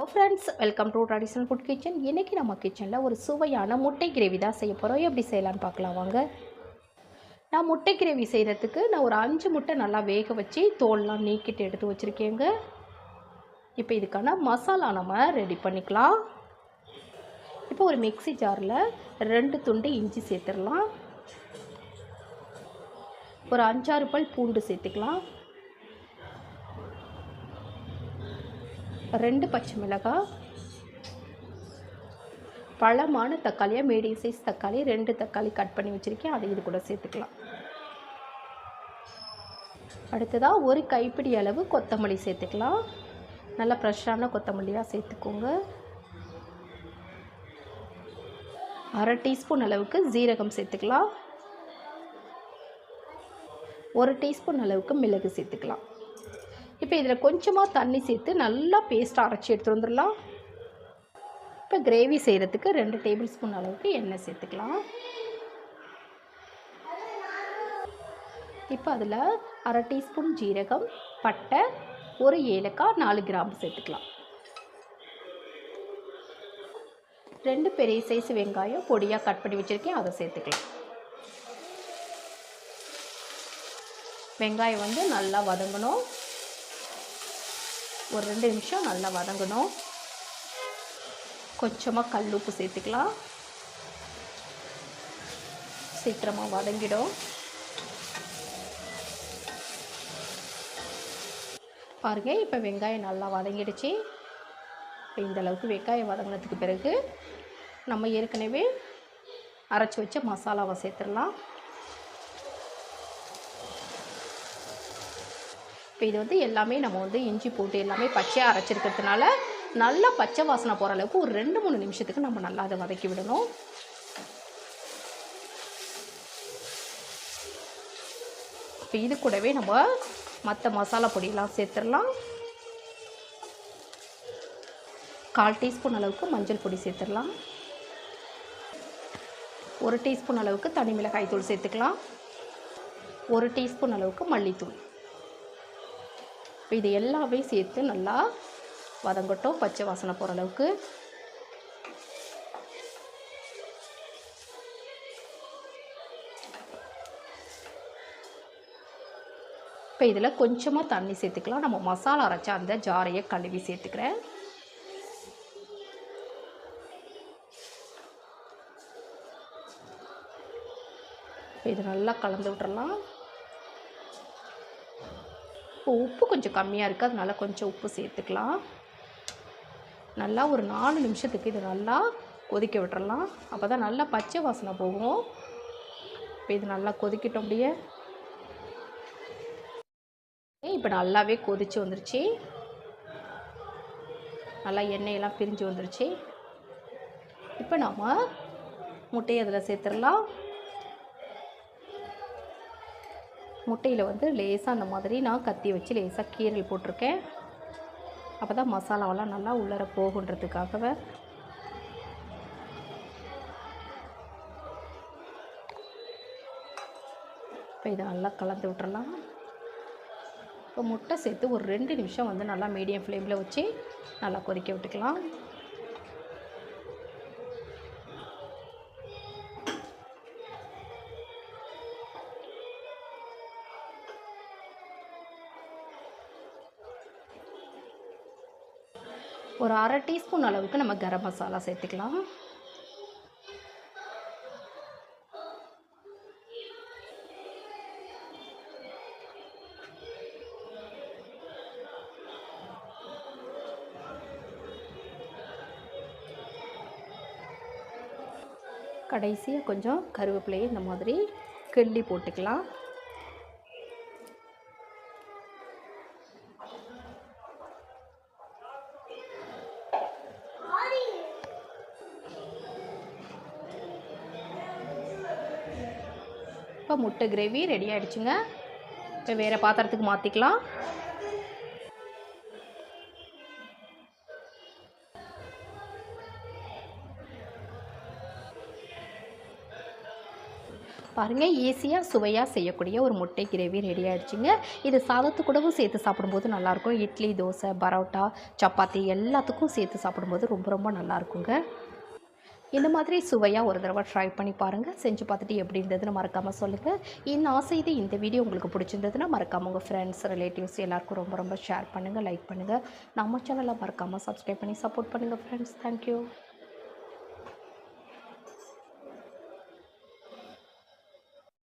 Hello friends welcome to traditional food kitchen இன்றைக்கி நம்ம கிச்சனில் ஒரு சுவையான முட்டை கிரேவி தான் செய்ய போகிறோம் எப்படி செய்யலான்னு பார்க்கலாம் வாங்க. நான் முட்டை கிரேவி செய்கிறதுக்கு நான் ஒரு அஞ்சு முட்டை நல்லா வேக வச்சு தோல்லாம் நீக்கிட்டு எடுத்து வச்சுருக்கேங்க. இப்போ இதுக்கான மசாலா நம்ம ரெடி பண்ணிக்கலாம். இப்போ ஒரு மிக்ஸி ஜாரில் ரெண்டு துண்டு இஞ்சி சேர்த்துடலாம். ஒரு அஞ்சாறு பல் பூண்டு சேர்த்துக்கலாம். ரெண்டு பச்சை மிளகாய் பழமான தக்காளியாக மீடியம் சைஸ் தக்காளி ரெண்டு தக்காளி கட் பண்ணி வச்சுருக்கேன். அதை இது கூட சேர்த்துக்கலாம். அடுத்ததாக ஒரு கைப்பிடி அளவு கொத்தமல்லி சேர்த்துக்கலாம். நல்லா ஃப்ரெஷ்ஷான கொத்தமல்லியாக சேர்த்துக்கோங்க. அரை டீஸ்பூன் அளவுக்கு ஜீரகம் சேர்த்துக்கலாம். ஒரு டீஸ்பூன் அளவுக்கு மிளகு சேர்த்துக்கலாம். இப்போ இதில் கொஞ்சமாக தண்ணி சேர்த்து நல்லா பேஸ்ட்டாக அரைச்சி எடுத்து வந்துடலாம். இப்போ கிரேவி செய்கிறதுக்கு ரெண்டு டேபிள் ஸ்பூன் அளவுக்கு எண்ணெய் சேர்த்துக்கலாம். இப்போ அதில் அரை டீஸ்பூன் ஜீரகம் பட்டை ஒரு ஏலக்காய் நாலு கிராம்பு சேர்த்துக்கலாம். ரெண்டு பெரிய சைஸ் வெங்காயம் பொடியாக கட் பண்ணி வச்சுருக்கேன் அதை சேர்த்துக்கலாம். வெங்காயம் வந்து நல்லா வதங்கணும். ஒரு ரெண்டு நிமிஷம் நல்லா வதங்கணும். கொஞ்சமாக கல் உப்பு சேர்த்துக்கலாம். சீக்கிரமாக வதங்கிடும். பாருங்கள் இப்போ வெங்காயம் நல்லா வதங்கிடுச்சு. இப்போ இந்தளவுக்கு வெங்காயம் வதங்கினதுக்கு பிறகு நம்ம ஏற்கனவே அரைச்சி வச்ச மசாலாவை சேர்த்துடலாம். இப்போ இது வந்து எல்லாமே நம்ம வந்து இஞ்சி போட்டு எல்லாமே பச்சையாக அரைச்சிருக்கிறதுனால நல்லா பச்சை வாசனை போகிற அளவுக்கு ஒரு ரெண்டு மூணு நிமிஷத்துக்கு நம்ம நல்லா அதை வதக்கி விடணும். இப்போ இது கூடவே நம்ம மற்ற மசாலா பொடியெல்லாம் சேர்த்துடலாம். கால் டீஸ்பூன் அளவுக்கு மஞ்சள் பொடி சேர்த்துடலாம். ஒரு டீஸ்பூன் அளவுக்கு தனி மிளகாய் தூள் சேர்த்துக்கலாம். ஒரு டீஸ்பூன் அளவுக்கு மல்லித்தூள். இப்போ இது எல்லாமே சேர்த்து நல்லா வதங்கட்டும் பச்சை வாசனை போகிற அளவுக்கு. இப்போ இதில் கொஞ்சமாக தண்ணி சேர்த்துக்கலாம். நம்ம மசாலா அரைச்சா அந்த ஜாரையை கழுவி சேர்த்துக்கிறேன். இப்போ இது நல்லா கலந்து விட்டுறலாம். இப்போ உப்பு கொஞ்சம் கம்மியாக இருக்குது அதனால் கொஞ்சம் உப்பு சேர்த்துக்கலாம். நல்லா ஒரு நாலு நிமிஷத்துக்கு இது நல்லா கொதிக்க விட்டுறலாம். அப்போ தான் நல்லா பச்சை வாசனை போகும். இப்போ இது நல்லா கொதிக்கட்டும் அப்படியே. இப்போ நல்லாவே கொதிச்சு வந்துருச்சு. நல்லா எண்ணெயெல்லாம் பிரிஞ்சு வந்துருச்சு. இப்போ நாம் முட்டையை அதில் சேர்த்துடலாம். முட்டையில் வந்து லேசாக அந்த மாதிரி நான் கத்தி வச்சு லேசாக கீரல் போட்டிருக்கேன். அப்போ தான் மசாலாவெல்லாம் நல்லா உள்ளர போகுன்றதுக்காகவே. இப்போ இதை நல்லா கலந்து விட்டுறலாம். இப்போ முட்டை சேர்த்து ஒரு ரெண்டு நிமிஷம் வந்து நல்லா மீடியம் ஃப்ளேமில் வச்சு நல்லா கொதிக்க விட்டுக்கலாம். ஒரு அரை டீஸ்பூன் அளவுக்கு நம்ம கரம் மசாலா சேர்த்துக்கலாம். கடைசியாக கொஞ்சம் கருவேப்பிலையை இந்த மாதிரி கிள்ளி போட்டுக்கலாம். இப்போ முட்டை கிரேவி ரெடி ஆகிடுச்சுங்க இப்போ வேறு பாத்திரத்துக்கு மாற்றிக்கலாம் பாருங்கள் ஈஸியாக சுவையாக செய்யக்கூடிய ஒரு முட்டை கிரேவி ரெடி ஆகிடுச்சிங்க இது சாதத்து கூடவும் சேர்த்து சாப்பிடும்போது நல்லாயிருக்கும் இட்லி தோசை பரோட்டா சப்பாத்தி எல்லாத்துக்கும் சேர்த்து சாப்பிடும்போது ரொம்ப ரொம்ப நல்லாயிருக்குங்க இந்த மாதிரி சுவையாக ஒரு தடவை ட்ரை பண்ணி பாருங்கள் செஞ்சு பார்த்துட்டு எப்படி இருந்ததுன்னு மறக்காமல் சொல்லுங்கள் இந்த ஆசை இது இந்த வீடியோ உங்களுக்கு பிடிச்சிருந்ததுன்னா மறக்காமல் உங்கள் ஃப்ரெண்ட்ஸ் ரிலேட்டிவ்ஸ் எல்லாருக்கும் ரொம்ப ரொம்ப ஷேர் பண்ணுங்கள் லைக் பண்ணுங்கள் நம்ம சேனலை மறக்காமல் சப்ஸ்கிரைப் பண்ணி சப்போர்ட் பண்ணுங்கள் ஃப்ரெண்ட்ஸ் தேங்க்யூ